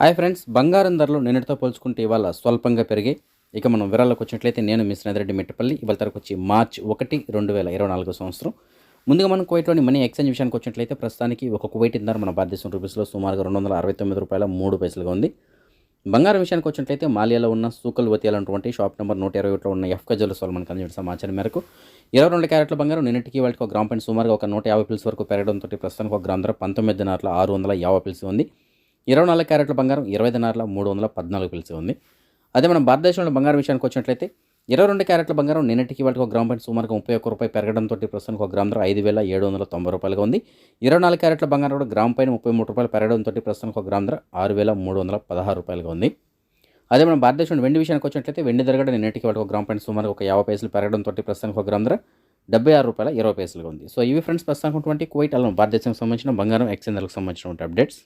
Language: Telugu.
హాయ్ ఫ్రెండ్స్ బంగారం ధరలు నిన్నటితో పోల్చుకుంటే ఇవాళ స్వల్పంగా పెరిగాయి. ఇక మనం వివరాల్లోకి వచ్చినట్లయితే నేను మిస్ నదిరెడ్డి మిట్టపల్లి. ఇవాళ తరకు వచ్చి మార్చ్ ఒకటి రెండు వేల ఇరవై నాలుగో సంవత్సరం. ముందుగా మనం కువైట్లోని మనీ ఎక్స్చేంజ్ విషయానికి వచ్చినట్లయితే ప్రస్తుతానికి ఒక కువైట్ ధర మన భారతదేశం రూపీస్లో సుమారుగా రెండు వందల అరవై తొమ్మిది రూపాయల మూడు పైసలుగా ఉంది. బంగారం విషయానికి వచ్చినట్లయితే మాలియాలో ఉన్న సూకల్ వతియాలు అన్నటువంటి షాప్ నెంబర్ నూట ఇరవై ఒకటిలో ఉన్న ఎఫ్ గజల్ సోల్ మనకు అందించిన సమాచారం మేరకు ఇరవై రెండు క్యారెట్ల బంగారం నిన్నటికి వాళ్ళకి ఒక గ్రామ్ పాయింట్ సుమారుగా ఒక నూట యాభై పిల్స్ వరకు పెరగడంతో ప్రస్తుతానికి ఒక గ్రామ్ ధర పంతొమ్మిది దినార్ల ఆరు వందల యాభై పిల్స్ ఉంది. ఇరవై నాలుగు క్యారెట్ల బంగారం ఇరవై దినార్ల మూడు వందల పద్నాలుగు పిలిచి ఉంది. అదే మనం భారతదేశంలో బంగారం విషయానికి వచ్చినట్లయితే ఇరవై రెండు క్యారెట్ల బంగారం నిన్నటికి వాటికి ఒక గ్రామ్ పాయింట్ సుమారుగా ముప్పై ఒక్క రూపాయి పెరగడంతో ప్రస్తుతానికి ఒక గ్రామ్ ధర ఐదు వేల ఏడు వందల తొంభై రూపాయలుగా ఉంది. ఇరవై నాలుగు క్యారెట్ల బంగారం కూడా గ్రామ్ పైన ముప్పై మూడు రూపాయలు పెరగడంతో ప్రస్తుతానికి ఒక గ్రామ్ ధర ఆరు వేల మూడు వందల పదహారు రూపాయలుగా ఉంది. అదే మనం భారతదేశంలో వెండి విషయానికి వచ్చినట్లయితే వెండి ధర కూడా నిన్నటికి వాటికి ఒక గ్రామ్ పాయింట్ సుమారు ఒక యాభై పైసలు పెరగడంతో ప్రస్తుతానికి ఒక గ్రామ్ ధర డెబ్బై ఆరు రూపాయల ఇరవై పైసలుగా ఉంది. సో ఇవి ఫ్రెండ్స్ ప్రస్తుతానికి ఉన్నటువంటి కువైట్ అలా భారతదేశానికి సంబంధించిన బంగారం ఎక్స్చేంజ్లకు సంబంధించిన అప్డేట్స్